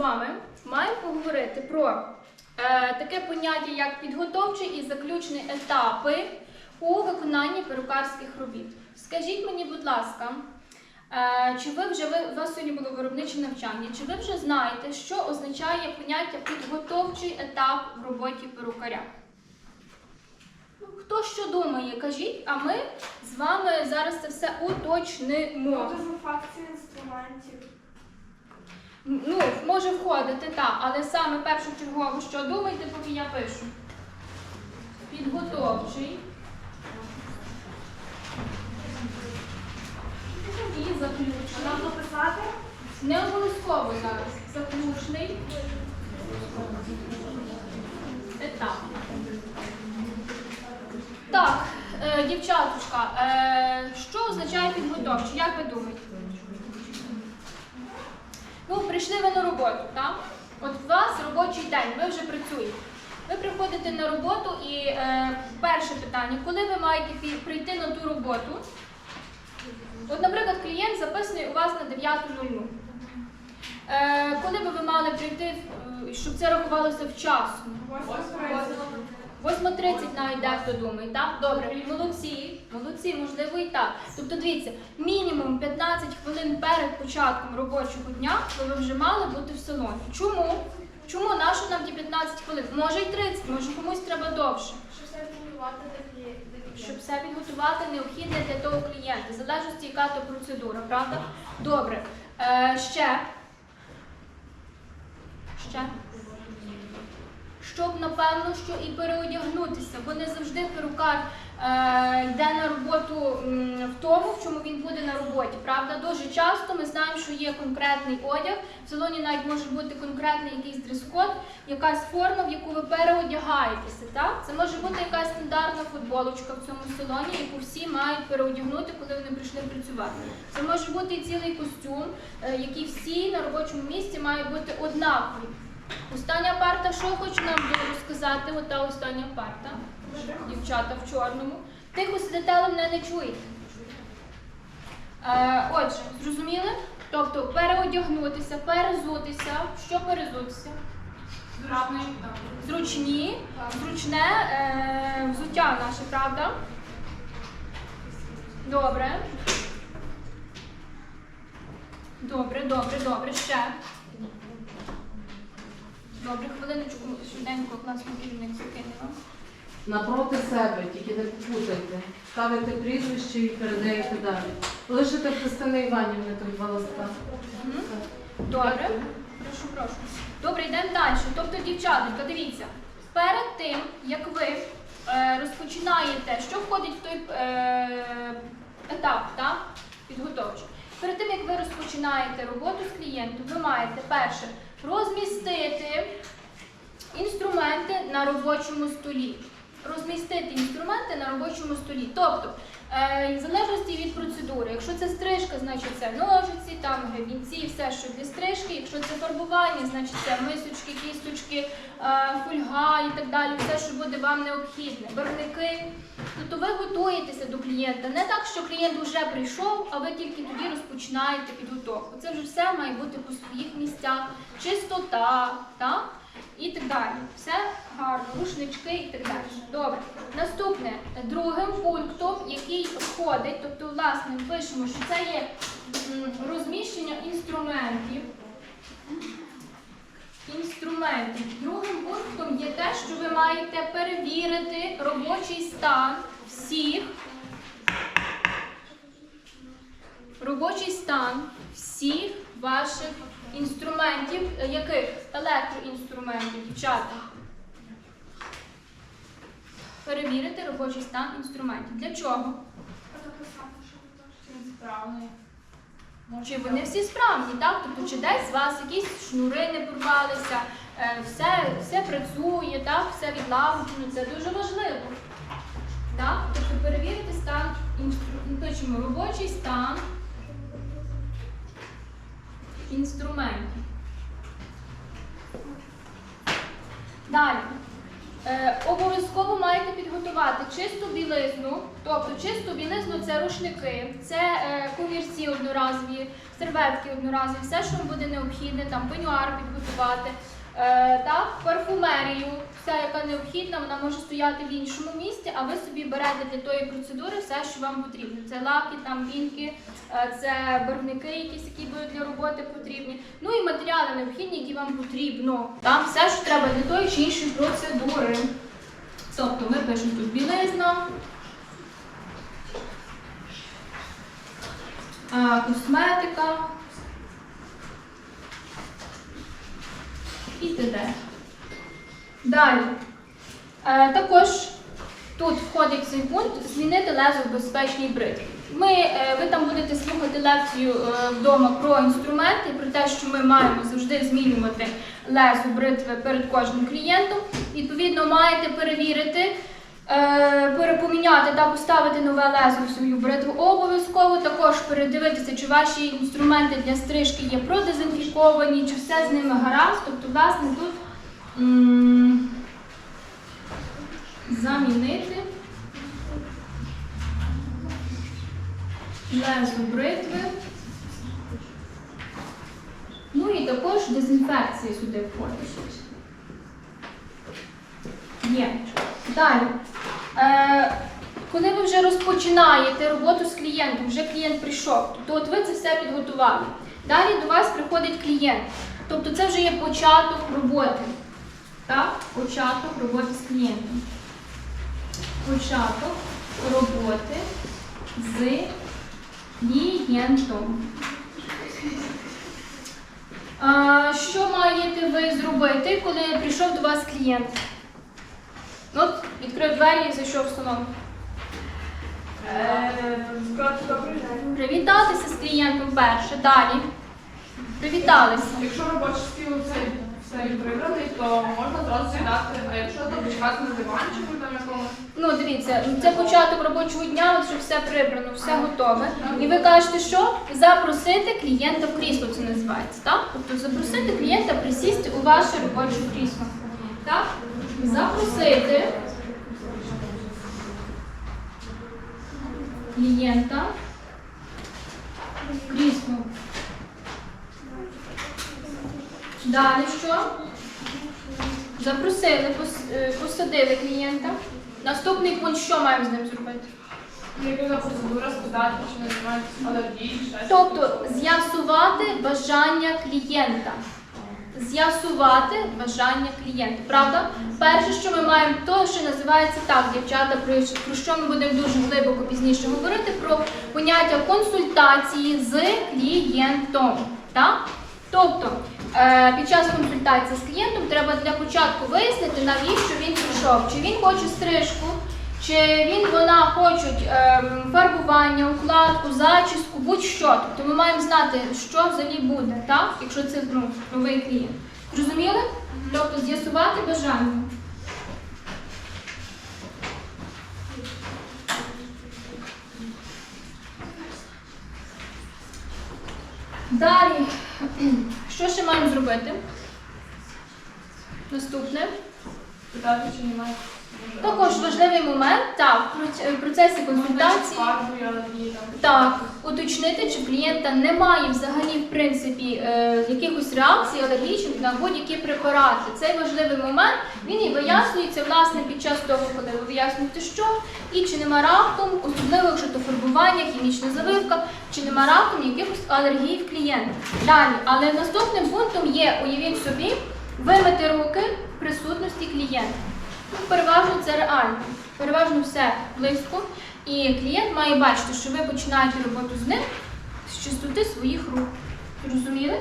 вами маємо поговорити про е, таке поняття, як підготовчий і заключний етапи у виконанні перукарських робіт. Скажіть мені, будь ласка, е, чи ви вже ви, у вас сьогодні було виробниче навчання? Чи ви вже знаєте, що означає поняття підготовчий етап в роботі перукаря? Ну, Хто що думає, кажіть, а ми з вами зараз це все уточнимо. Фотофакція інструментів. Ну, може входити, так, але саме першочергово, що думайте, поки я пишу. Підготовчий. І Нам заключний. написати? Не обов'язково зараз. Заключний. Етап. Так, е, дівчатушка, е, що означає підготовчий? Як ви думаєте? Ну, прийшли ви на роботу, так? От у вас робочий день, ви вже працюєте. Ви приходите на роботу і е, перше питання, коли ви маєте прийти на ту роботу? От, наприклад, клієнт записаний у вас на 9.00. Е, коли би ви мали прийти, е, щоб це рахувалося вчасно? 8.30 навіть дехто думає, так? Добре, молодці, молодці, можливо і так. Тобто дивіться, мінімум 15 хвилин перед початком робочого дня ви вже мали бути в салоні. Чому? Чому нащо нам ті 15 хвилин? Може і 30, може комусь треба довше. Щоб все підготувати до клієнта. Щоб все підготувати необхідне для того клієнта, в залежності, яка то процедура, правда? Добре. Е, ще. Ще. Щоб, напевно, що і переодягнутися, бо не завжди перукар е, йде на роботу в тому, в чому він буде на роботі. Правда, дуже часто ми знаємо, що є конкретний одяг. В салоні навіть може бути конкретний якийсь дрес-код, якась форма, в яку ви переодягаєтеся. Так? Це може бути якась стандартна футболочка в цьому салоні, яку всі мають переодягнути, коли вони прийшли працювати. Це може бути і цілий костюм, е, який всі на робочому місці мають бути однакові. Остання парта, що хочу нам розказати, ота остання парта. Дівчата в чорному. Тихо сидите, але мене не чуєте. Е, отже, зрозуміли? Тобто переодягнутися, перезутися. Що перезутися? Зручні, зручне е, взуття наше, правда? Добре. Добре, добре, добре. Ще. Добре, хвилиночку, швиденько класний керівник закине вам. Напроти себе, тільки не попутайте. Ставите прізвище і передаєте далі. Лишите Христини Іванівни той два листка. Мгм. Добре. Прошу, прошу. Добре, йдемо далі. Тобто, дівчатка, дивіться, перед тим, як ви е, розпочинаєте, що входить в той е, етап, так? Підготовчий. Перед тим, як ви розпочинаєте роботу з клієнтом, ви маєте перше розмістити інструменти на робочому столі. Розмістити інструменти на робочому столі. Тобто, в залежності від процедури, якщо це стрижка, значить це ножиці, там гребінці, все, що для стрижки. Якщо це фарбування, значить це мисочки, кісточки, е, фольга і так далі, все, що буде вам необхідне, барвники. Тобто ви готуєтеся до клієнта. Не так, що клієнт вже прийшов, а ви тільки тоді розпочинаєте підготовку. Це вже все має бути по своїх місцях, чистота, так? І так далі. Все гарно, рушнички і так далі. Добре. Наступне, другим пунктом, який входить, тобто, власне, пишемо, що це є розміщення інструментів. Інструментів. Другим пунктом є те, що ви маєте перевірити робочий стан всіх. Робочий стан всіх ваших інструментів, е, яких електроінструментів, дівчата. Перевірити робочий стан інструментів. Для чого? Чи вони всі справні, так? Тобто, чи десь з вас якісь шнури не порвалися, е, все, все працює, так? все відлагоджено, це дуже важливо. Так? Тобто перевірити стан пишемо робочий стан інструментів. Далі. Е, обов'язково маєте підготувати чисту білизну, тобто чисту білизну це рушники, це е, комірці одноразові, серветки одноразові, все, що вам буде необхідне, там пенюар підготувати. Е, так, парфумерію, вся, яка необхідна, вона може стояти в іншому місці, а ви собі берете для тої процедури все, що вам потрібно. Це лаки, там вінки, е, це барвники, якісь, які будуть для роботи потрібні. Ну і матеріали необхідні, які вам потрібно. Там все, що треба для тої чи іншої процедури. Тобто ми пишемо тут білизна, е, косметика і т.д. Далі. Е, також тут входить цей пункт змінити лезо в безпечній бритві. Ми, е, ви там будете слухати лекцію е, вдома про інструменти, про те, що ми маємо завжди змінювати лезо бритви перед кожним клієнтом. Відповідно, маєте перевірити, е, перепоміняти та поставити нове лезо в свою бритву. Обов'язково також передивитися, чи ваші інструменти для стрижки є продезінфіковані, чи все з ними гаразд. Тобто, власне, тут замінити лезо бритви. Ну і також дезінфекція сюди входить. Є. Далі. Е, коли ви вже розпочинаєте роботу з клієнтом, вже клієнт прийшов, то от ви це все підготували. Далі до вас приходить клієнт. Тобто це вже є початок роботи. Так? Початок роботи з клієнтом. Початок роботи з клієнтом. А, що маєте ви зробити, коли прийшов до вас клієнт? Ну, От, відкрив двері і зайшов в салон. Е. Привітатися з клієнтом перше, далі. Привіталися. Якщо робочий стіл цей цей прибраний, то можна одразу сідати. А якщо там чекати на диванчику там якомусь, Ну, дивіться, це початок робочого дня, от вже все прибрано, все готове. І ви кажете, що запросити клієнта в крісло, це називається, так? Тобто запросити клієнта присісти у ваше робоче крісло. Так? Запросити клієнта в крісло. Далі що? Запросили, е, посадили клієнта. Наступний пункт, що маємо з ним зробити? яка процедура спитати, чи не знають алергії, щось. Тобто з'ясувати бажання клієнта. З'ясувати бажання клієнта. Правда? Перше, що ми маємо, то, що називається так, дівчата, про, що ми будемо дуже глибоко пізніше говорити, про поняття консультації з клієнтом. Так? Тобто, під час консультації з клієнтом треба для початку вияснити, навіщо він прийшов. Чи він хоче стрижку, чи він вона хочуть ем, фарбування, укладку, зачіску, будь-що. Тобто ми маємо знати, що взагалі буде, так? якщо це ну, новий клієнт. Зрозуміли? Тобто з'ясувати бажання. Далі, що ще маємо зробити? Наступне. Питати, чи немає. Також важливий момент, так, в процесі консультації. Так, уточнити, чи клієнта немає взагалі в принципі е, якихось реакцій алергічних на будь-які препарати. Цей важливий момент він і вияснюється власне під час того, коли ви вияснюєте, що і чи нема раптом, особливо якщо то фарбування, хімічна завивка, чи нема раптом якихось алергій в клієнта. Далі, але наступним пунктом є, уявіть собі, вимити руки в присутності клієнта. Переважно це реально. Переважно все близько. І клієнт має бачити, що ви починаєте роботу з ним з чистоти своїх рук. Розуміли?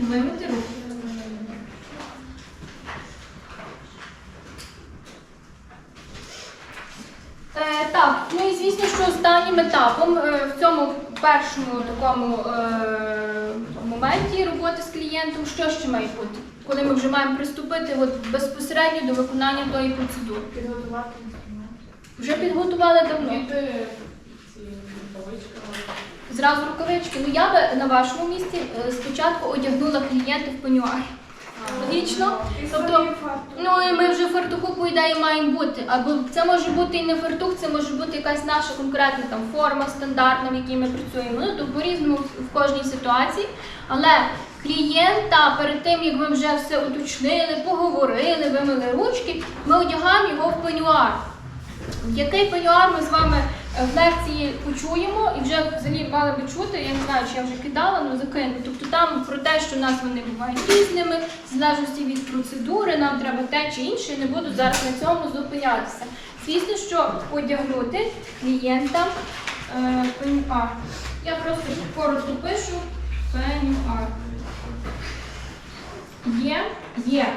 Вимити руки. Е, так, ну і звісно, що останнім етапом е, в цьому першому такому е, моменті роботи з клієнтом, що ще має бути? Коли ми вже маємо приступити от, безпосередньо до виконання тої процедури. Підготувати інструмент. Вже підготували давно. Зразу рукавички. Ну я би на вашому місці е, спочатку одягнула клієнта в пенюар. Логічно? Тобто, ну і ми вже фартуху по ідеї маємо бути. Або це може бути і не фартух, це може бути якась наша конкретна там форма стандартна, в якій ми працюємо. Ну то по-різному в кожній ситуації. Але клієнта перед тим, як ми вже все уточнили, поговорили, вимили ручки, ми одягаємо його в пенюар. Який пенюар ми з вами е, в лекції почуємо і вже взагалі мали би чути, я не знаю, чи я вже кидала, але закину. Тобто там про те, що в нас вони бувають різними, в залежності від процедури, нам треба те чи інше, я не буду зараз на цьому зупинятися. Звісно, що одягнути клієнта е, пенюар. Я просто коротко пишу пенюар. Є, є.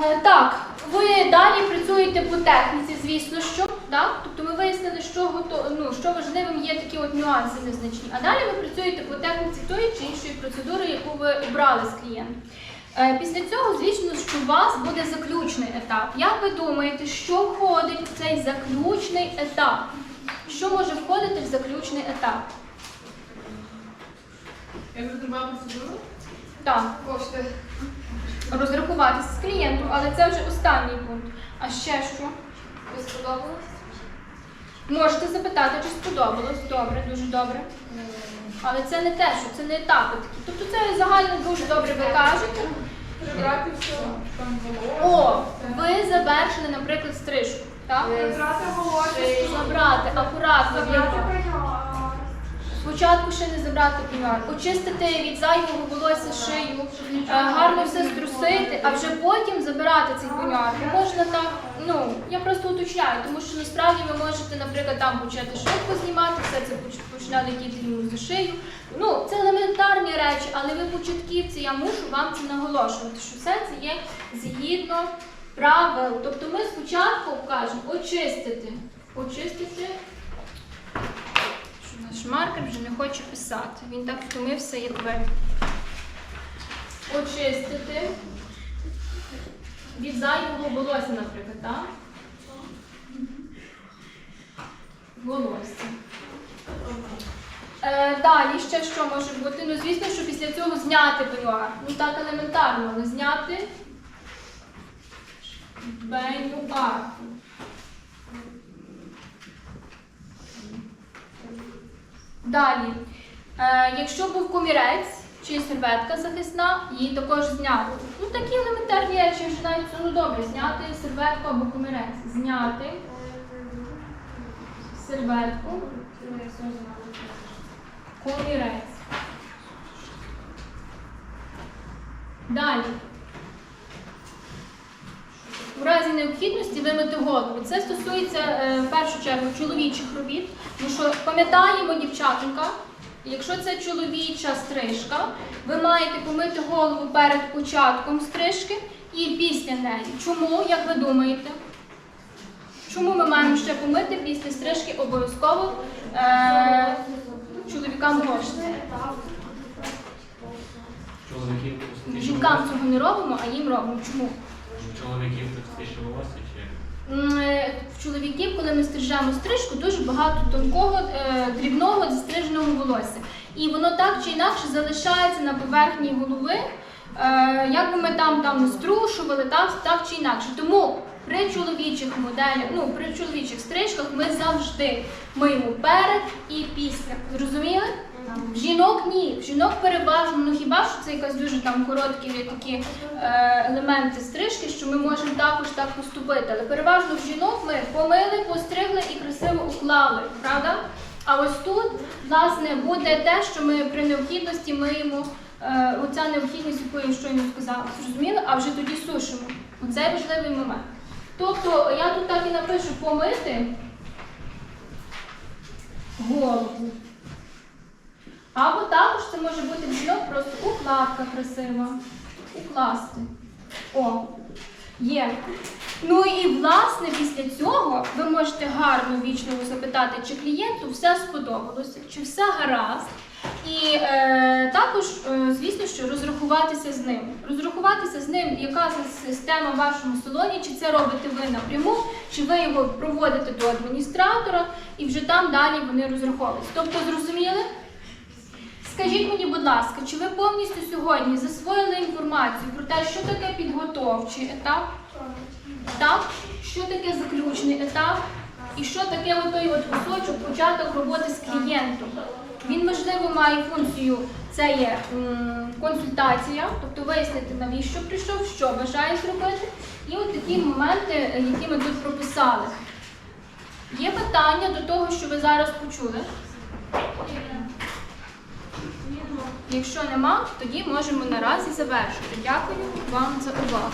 Е, Так, ви далі працюєте по техніці, звісно, що так. Тобто ми вияснили, що ну, що важливим є такі от нюанси незначні. А далі ви працюєте по техніці тої чи іншої процедури, яку ви обрали з клієнтом. Е, Після цього, звісно, що у вас буде заключний етап. Як ви думаєте, що входить в цей заключний етап? Що може входити в заключний етап? Я процедуру. Так, Кошти. розрахуватися з клієнтом, але це вже останній пункт. А ще що? Ви сподобалось? Можете запитати, чи сподобалось. Добре, дуже добре. Але це не те, що це не етапи такі. Тобто це загально дуже добре ви кажете. Прибрати все. Там. О, ви завершили, наприклад, стрижку. Так? Забрати волосся. Забрати акуратно. Забрати пеньюар. Спочатку ще не забрати пінар, очистити від зайвого волосся шию, е, гарно все струсити, а вже потім забирати цей пінар. Можна так, ну я просто уточняю, тому що насправді ви можете, наприклад, там почати швидко знімати, все це поч- почне летіти йому за шию. Ну, це елементарні речі, але ви початківці, я мушу вам це наголошувати, що все це є згідно правил. Тобто ми спочатку кажемо очистити, очистити маркер вже не хоче писати. Він так втомився, як ви. Очистити від зайвого волосся, наприклад, так? Волосся. Е, далі ще що може бути? Ну, звісно, що після цього зняти пенюар. Ну так елементарно, але зняти пенюар. Далі, е, якщо був комірець чи серветка захисна, її також зняти. Ну такі елементарні речі вже навіть ну добре, зняти серветку або комірець. Зняти серветку, комірець. Далі. В разі необхідності вимити голову. Це стосується е, в першу чергу чоловічих робіт. Тому що пам'ятаємо, дівчатонька, якщо це чоловіча стрижка, ви маєте помити голову перед початком стрижки і після неї. Чому, як ви думаєте? Чому ми маємо ще помити після стрижки обов'язково е, чоловікам простіше Жінкам цього не робимо, а їм робимо. Чому? Чоловіків простіше волосся чи? Е, В чоловіків, коли ми стрижемо стрижку, дуже багато тонкого, е, дрібного застриженого волосся. І воно так чи інакше залишається на поверхні голови, е, як би ми там, там струшували, так, так чи інакше. Тому при чоловічих моделях, ну при чоловічих стрижках ми завжди миємо перед і після. Зрозуміли? В жінок ні. Жінок переважно, ну хіба що це якась дуже там короткі такі е, елементи стрижки, що ми можемо також так поступити. Але переважно в жінок ми помили, постригли і красиво уклали, правда? А ось тут, власне, буде те, що ми при необхідності миємо. Е, оця необхідність, яку я щойно сказала, зрозуміло, а вже тоді сушимо. Оце важливий момент. Тобто я тут так і напишу помити голову. Або також це може бути в жінок просто укладка красива. Укласти. О, є. Ну і власне після цього ви можете гарно вічливо запитати, чи клієнту все сподобалося, чи все гаразд. І е, також, е, звісно, що розрахуватися з ним. Розрахуватися з ним, яка система в вашому салоні, чи це робите ви напряму, чи ви його проводите до адміністратора, і вже там далі вони розраховуються. Тобто, зрозуміли? Скажіть мені, будь ласка, чи ви повністю сьогодні засвоїли інформацію про те, що таке підготовчий етап? Так? Що таке заключний етап? І що таке отой от кусочок, початок роботи з клієнтом? Він важливо має функцію, це є консультація, тобто вияснити, навіщо прийшов, що бажає зробити. І от такі моменти, які ми тут прописали. Є питання до того, що ви зараз почули? Якщо нема, тоді можемо наразі завершити. Дякую вам за увагу.